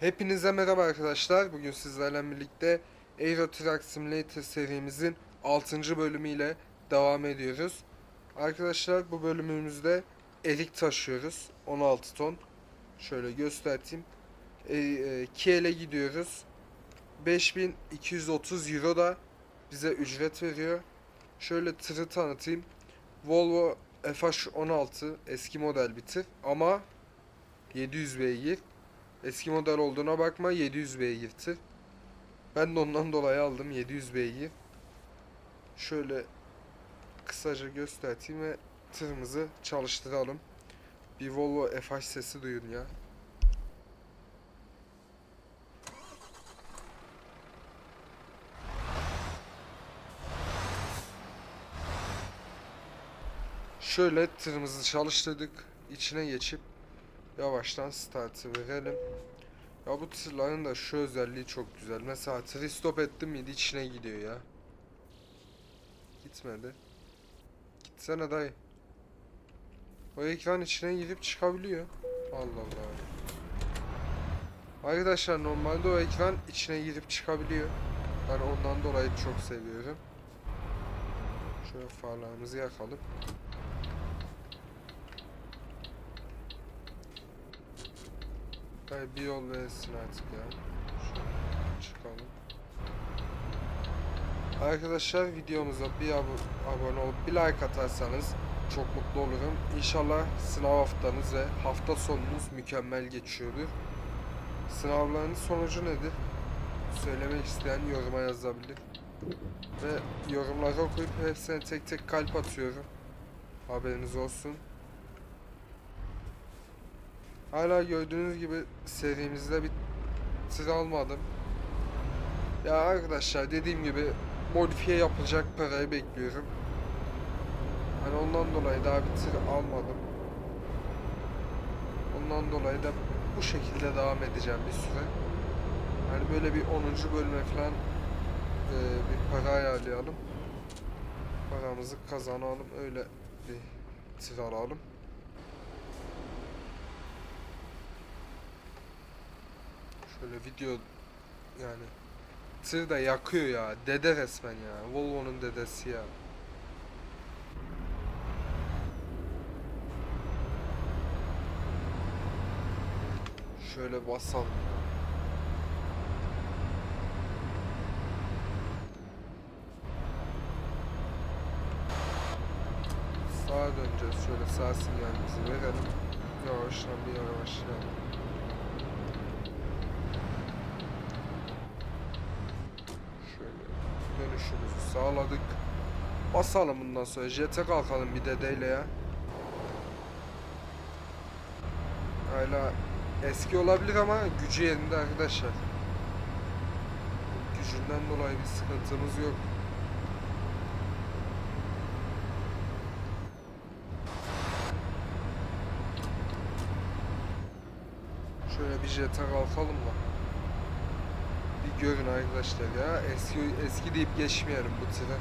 Hepinize merhaba arkadaşlar. Bugün sizlerle birlikte Euro Truck Simulator serimizin 6. bölümüyle devam ediyoruz. Arkadaşlar bu bölümümüzde erik taşıyoruz. 16 ton. Şöyle göstereyim. E, e, Kiel'e gidiyoruz. 5230 euro da bize ücret veriyor. Şöyle tırı tanıtayım. Volvo FH16 eski model bir tır ama 700 beygir. Eski model olduğuna bakma 700 beygir tır. Ben de ondan dolayı aldım 700 beygir. Şöyle kısaca göstereyim ve tırımızı çalıştıralım. Bir Volvo FH sesi duyun ya. Şöyle tırımızı çalıştırdık. İçine geçip yavaştan startı verelim. Ya bu tırların da şu özelliği çok güzel. Mesela tırı stop ettim miydi içine gidiyor ya. Gitmedi. Gitsene dayı. O ekran içine girip çıkabiliyor. Allah Allah. Arkadaşlar normalde o ekran içine girip çıkabiliyor. Ben ondan dolayı çok seviyorum. Şöyle farlarımızı yakalım. Hayır bir yol verirsin artık ya. Şöyle çıkalım. Arkadaşlar videomuza bir abo- abone olup bir like atarsanız çok mutlu olurum. İnşallah sınav haftanız ve hafta sonunuz mükemmel geçiyordur. Sınavların sonucu nedir? Söylemek isteyen yoruma yazabilir. Ve yorumları okuyup hepsine tek tek kalp atıyorum. Haberiniz olsun. Hala gördüğünüz gibi serimizde bir tır almadım. Ya arkadaşlar dediğim gibi modifiye yapılacak parayı bekliyorum. Hani ondan dolayı daha bir tır almadım. Ondan dolayı da bu şekilde devam edeceğim bir süre. Hani böyle bir 10. bölüme falan e, bir para ayarlayalım. Paramızı kazanalım öyle bir tır alalım. Şöyle video yani tır da yakıyor ya. Dede resmen ya. Volvo'nun dedesi ya. Şöyle basalım. Sağa döneceğiz. Şöyle sağ sinyalimizi verelim. Yavaşlan bir yavaşlayalım. Şöyle dönüşümüzü sağladık. Basalım bundan sonra. Jet'e kalkalım bir dedeyle ya. Hala eski olabilir ama gücü yerinde arkadaşlar. Gücünden dolayı bir sıkıntımız yok. Şöyle bir jet'e kalkalım da. Görün arkadaşlar ya. Eski eski deyip geçmeyelim bu tırı.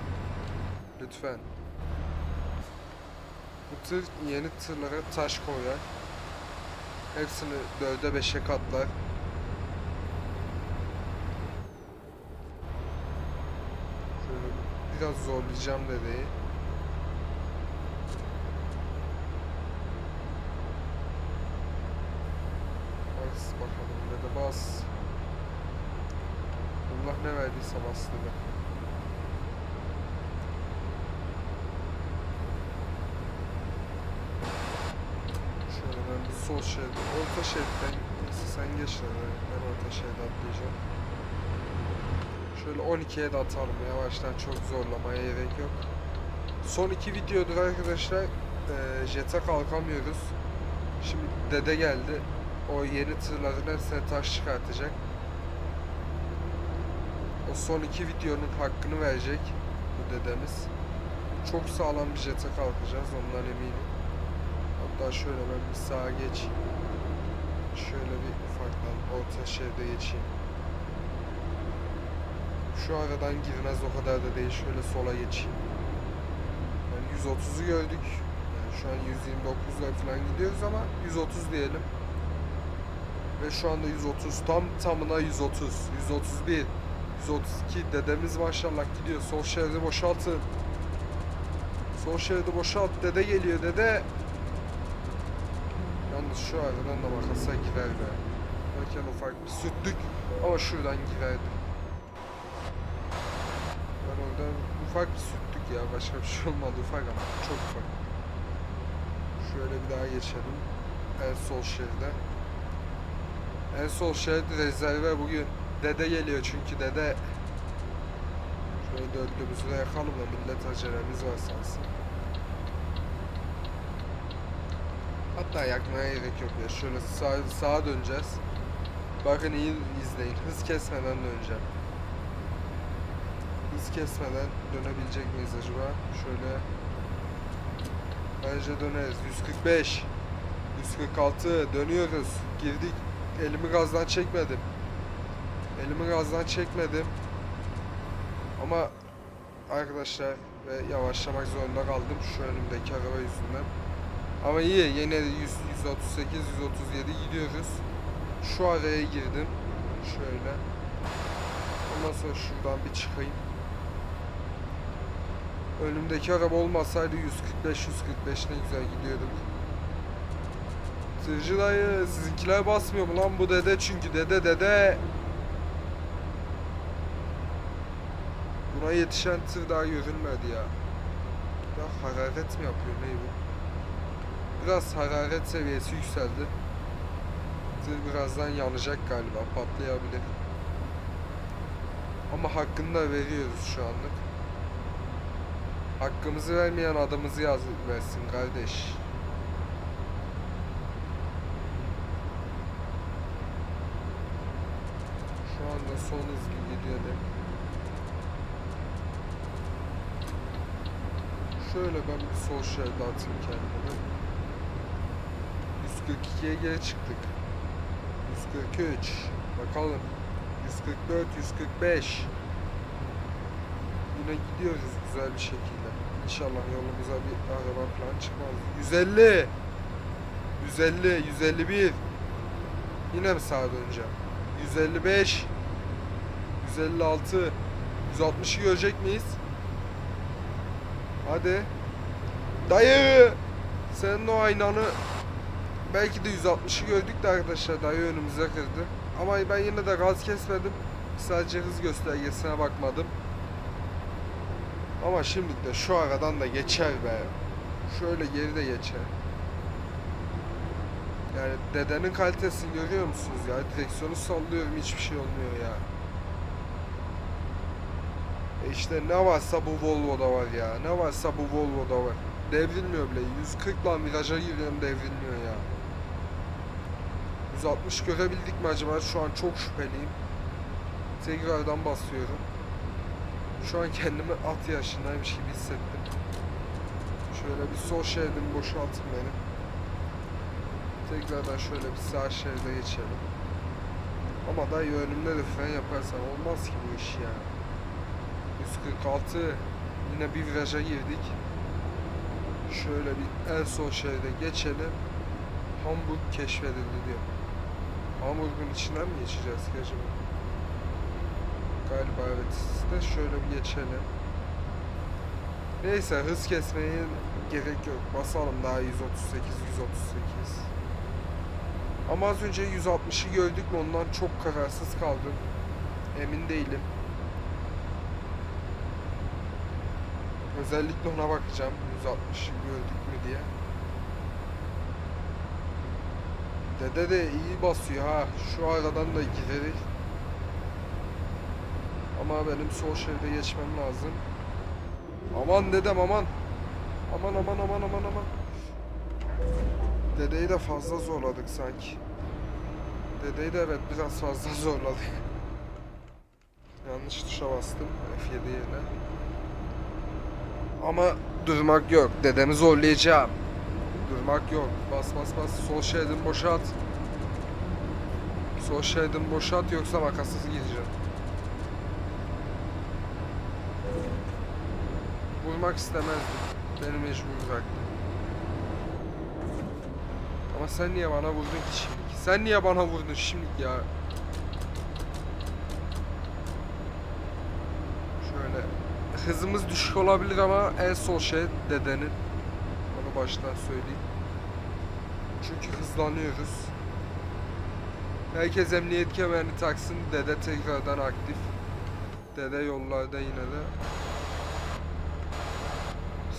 Lütfen. Bu tır yeni tırlara taş koyar. Hepsini dörde beşe katlar. Biraz zorlayacağım dedeyi. Bas bakalım dede bas. Allah ne verdiyse bas dede. Şöyle ben bir sol şeride, orta şeritten neyse sen geç dede. Ben orta şeride atlayacağım. Şöyle 12'ye de atalım yavaştan çok zorlamaya gerek yok. Son iki videodur arkadaşlar eee jet'e kalkamıyoruz. Şimdi dede geldi. O yeni tırların hepsine taş çıkartacak. Son iki videonun hakkını verecek bu dedemiz. Çok sağlam bir jete kalkacağız ondan eminim. Hatta şöyle ben bir sağa geç. Şöyle bir ufaktan orta şeride geçeyim. Şu aradan girmez o kadar da değil. Şöyle sola geçeyim. Yani 130'u gördük. Yani şu an 129'la falan gidiyoruz ama 130 diyelim. Ve şu anda 130. Tam tamına 130. 131. 132. Dedemiz maşallah gidiyor. Sol şeridi boşaltın. Sol şeridi boşalt. Dede geliyor dede. Yalnız şu aradan da makasa girer be. Derken ufak bir sürttük. Ama şuradan girerdi. Ben oradan ufak bir sürttük ya. Başka bir şey olmadı. Ufak ama çok ufak. Şöyle bir daha geçelim. En sol şeride. En sol şerit rezerve bugün. Dede geliyor çünkü dede. Şöyle dörtlümüzü de yakalım da millet acelemiz var sansın. Hatta yakmaya gerek yok ya. Şöyle sağ, sağa döneceğiz. Bakın iyi izleyin. Hız kesmeden döneceğim. Hız kesmeden dönebilecek miyiz acaba? Şöyle. Bence döneriz. 145. 146 dönüyoruz. Girdik. Elimi gazdan çekmedim. Elimi gazdan çekmedim. Ama arkadaşlar ve yavaşlamak zorunda kaldım şu önümdeki araba yüzünden. Ama iyi yine de 100, 138 137 gidiyoruz. Şu araya girdim. Şöyle. Ondan sonra şuradan bir çıkayım. Önümdeki araba olmasaydı 145 145 ne güzel gidiyorduk. Tırcı dayı sizinkiler basmıyor mu lan bu dede çünkü dede dede. Buna yetişen tır daha görülmedi ya. Ya hararet mi yapıyor ne bu? Biraz hararet seviyesi yükseldi. Tır birazdan yanacak galiba patlayabilir. Ama hakkını da veriyoruz şu anlık. Hakkımızı vermeyen adımızı yaz versin kardeş. Şu anda son hızlı gidiyorum. Şöyle ben bir sol şeride atayım kendimi. 142'ye geri çıktık. 143. Bakalım. 144, 145. Yine gidiyoruz güzel bir şekilde. İnşallah yolumuza bir araba falan çıkmaz. 150. 150, 151. Yine mi sağa döneceğim? 155. 156. 160'ı görecek miyiz? Hadi. Dayı! Senin o aynanı belki de 160'ı gördük de arkadaşlar dayı önümüze kırdı. Ama ben yine de gaz kesmedim. Sadece hız göstergesine bakmadım. Ama şimdi de şu aradan da geçer be. Şöyle geri de geçer. Yani dedenin kalitesini görüyor musunuz ya? Direksiyonu sallıyorum hiçbir şey olmuyor ya. E işte ne varsa bu Volvo'da var ya. Ne varsa bu Volvo'da var. Devrilmiyor bile. 140 lan viraja giriyorum devrilmiyor ya. 160 görebildik mi acaba? Şu an çok şüpheliyim. Tekrardan basıyorum. Şu an kendimi at yaşındaymış gibi hissettim. Şöyle bir sol şeridimi boşaltın benim. Tekrardan şöyle bir sağ şeride geçelim. Ama dayı önümde de fren yaparsan olmaz ki bu iş ya. 146 yine bir viraja girdik. Şöyle bir en son şeride geçelim. Hamburg keşfedildi diyor. Hamburg'un içinden mi geçeceğiz acaba? Galiba evet. De şöyle bir geçelim. Neyse hız kesmeye gerek yok. Basalım daha 138 138. Ama az önce 160'ı gördük mü ondan çok kararsız kaldım. Emin değilim. Özellikle ona bakacağım. 160'ı gördük mü diye. Dede de iyi basıyor ha. Şu aradan da giderik. Ama benim sol şeride geçmem lazım. Aman dedem aman. Aman aman aman aman aman. Dedeyi de fazla zorladık sanki. Dedeyi de evet biraz fazla zorladık. Yanlış tuşa bastım F7 yerine. Ama durmak yok. Dedemi zorlayacağım. Durmak yok. Bas bas bas. Sol şeridin boşalt. Sol şeridin boşalt yoksa makasız gireceğim. Vurmak istemezdim. Beni mecbur bıraktı. Ama sen niye bana vurdun ki şimdi? Sen niye bana vurdun şimdi ya? Şöyle hızımız düşük olabilir ama en son şey dedenin. Onu baştan söyleyeyim. Çünkü hızlanıyoruz. Herkes emniyet kemerini taksın. Dede tekrardan aktif. Dede yollarda yine de.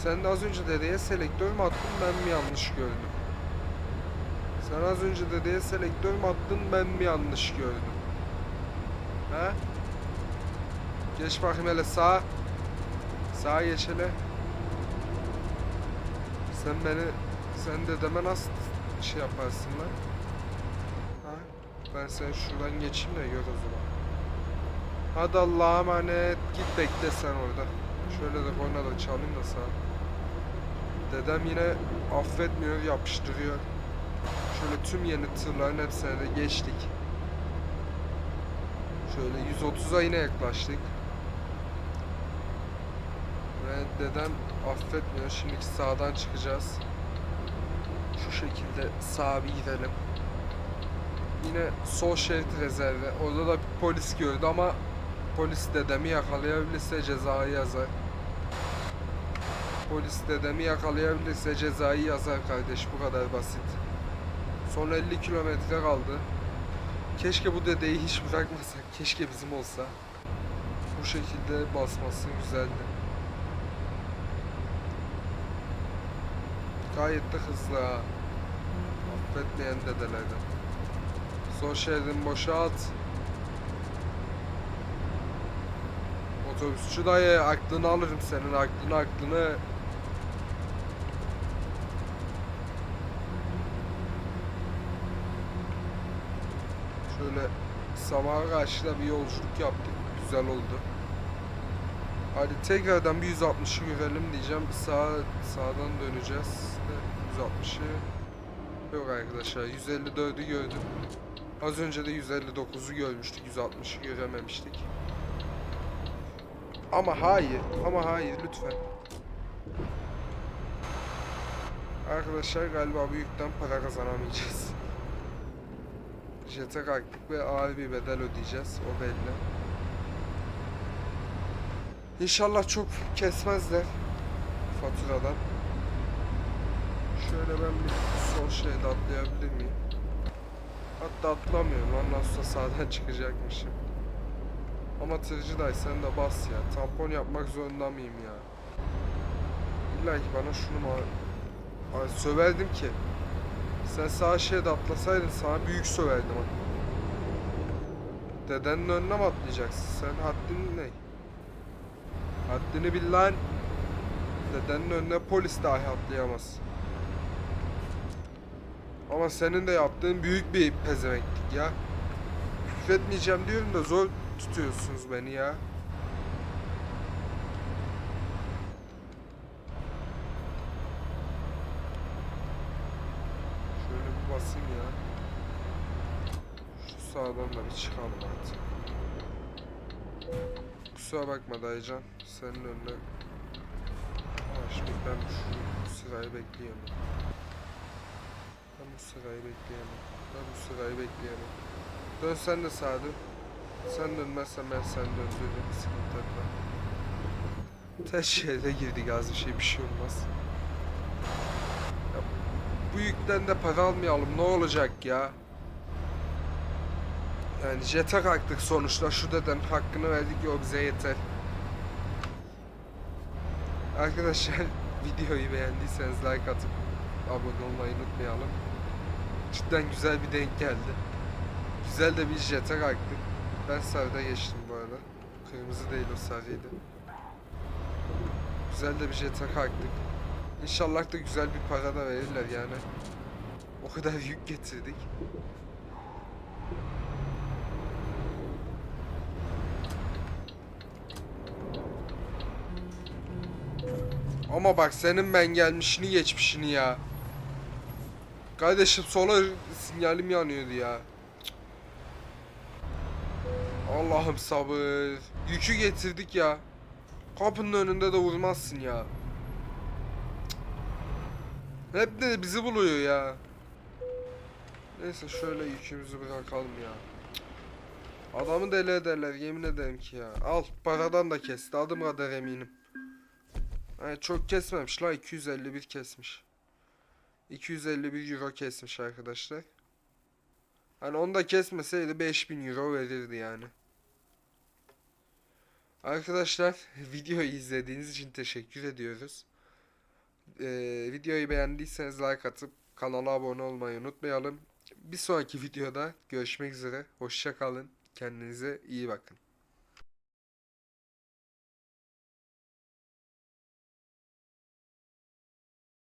Sen de az önce dedeye selektör mü attın ben mi yanlış gördüm? Sen az önce dedeye selektör mü attın ben mi yanlış gördüm? He? Geç bakayım hele sağa. Sağa geç hele. Sen beni, sen dedeme nasıl şey yaparsın lan? Ha? Ben sen şuradan geçeyim de gör o zaman. Hadi Allah'a emanet. Git bekle sen orada. Şöyle de korna da çalayım da sağ. Dedem yine affetmiyor, yapıştırıyor. Şöyle tüm yeni tırların hepsine de geçtik. Şöyle 130'a yine yaklaştık. Ve dedem affetmiyor. Şimdi sağdan çıkacağız. Şu şekilde sağa bir gidelim. Yine sol şerit rezervi. Orada da bir polis gördü ama polis dedemi yakalayabilirse cezayı yazar. Polis dedemi yakalayabilirse cezayı yazar kardeş bu kadar basit. Son 50 kilometre kaldı. Keşke bu dedeyi hiç bırakmasak. Keşke bizim olsa. Bu şekilde basması güzeldi. Gayet de hızlı ha. Affetmeyen dedelerden. Son şeridin boşalt. Otobüsçü dayı aklını alırım senin aklını aklını. Şöyle sabaha karşı da bir yolculuk yaptık. Güzel oldu. Hadi tekrardan bir 160'ı görelim diyeceğim. Sağ sağdan döneceğiz. 160'ı yok arkadaşlar. 154'ü gördüm. Az önce de 159'u görmüştük. 160'ı görememiştik. Ama hayır. Ama hayır lütfen. Arkadaşlar galiba bu yükten para kazanamayacağız. Jet'e kalktık ve ağır bir bedel ödeyeceğiz. O belli. İnşallah çok kesmezler faturadan. Şöyle ben bir sol şeyde atlayabilir miyim? Hatta atlamıyorum lan nasılsa sağdan çıkacakmışım. Ama tırcı dayı sen de bas ya. Tampon yapmak zorunda mıyım ya? İlla ki bana şunu mu... Ay söverdim ki. Sen sağ şeride atlasaydın sana büyük söverdim. Dedenin önüne mi atlayacaksın? Sen haddin ne? Haddini bil lan. Dedenin önüne polis dahi atlayamaz. Ama senin de yaptığın büyük bir pezevenklik ya. Küfretmeyeceğim diyorum da zor tutuyorsunuz beni ya. Şöyle bir basayım ya. Şu sağdan da bir çıkalım artık. Kusura bakma dayıcan. Senin önüne... Ama ben şu sırayı bekleyemem. Ben bu sırayı bekleyemem. Ben bu sırayı bekleyemem. Dön sen de sağa dön. Sen dönmezsen ben sen döndürürüm. Sıkıntı etme. Ters şeride girdik az bir şey bir şey olmaz. Ya, bu yükten de para almayalım ne olacak ya? Yani jete kalktık sonuçta şu deden hakkını verdik o bize yeter. Arkadaşlar videoyu beğendiyseniz like atıp abone olmayı unutmayalım. Cidden güzel bir denk geldi. Güzel de bir jete kalktık. Ben sarıda geçtim bu arada. Kırmızı değil o sarıydı. Güzel de bir jete kalktık. İnşallah da güzel bir para da verirler yani. O kadar yük getirdik. Ama bak senin ben gelmişini geçmişini ya. Kardeşim sola sinyalim yanıyordu ya. Allah'ım sabır. Yükü getirdik ya. Kapının önünde de vurmazsın ya. Hep de bizi buluyor ya. Neyse şöyle yükümüzü bırakalım ya. Adamı deli ederler yemin ederim ki ya. Al paradan da kesti adım kadar eminim. Yani çok kesmemiş la 251 kesmiş. 251 euro kesmiş arkadaşlar. Hani onu da kesmeseydi 5000 euro verirdi yani. Arkadaşlar videoyu izlediğiniz için teşekkür ediyoruz. Ee, videoyu beğendiyseniz like atıp kanala abone olmayı unutmayalım. Bir sonraki videoda görüşmek üzere. Hoşça kalın. Kendinize iyi bakın.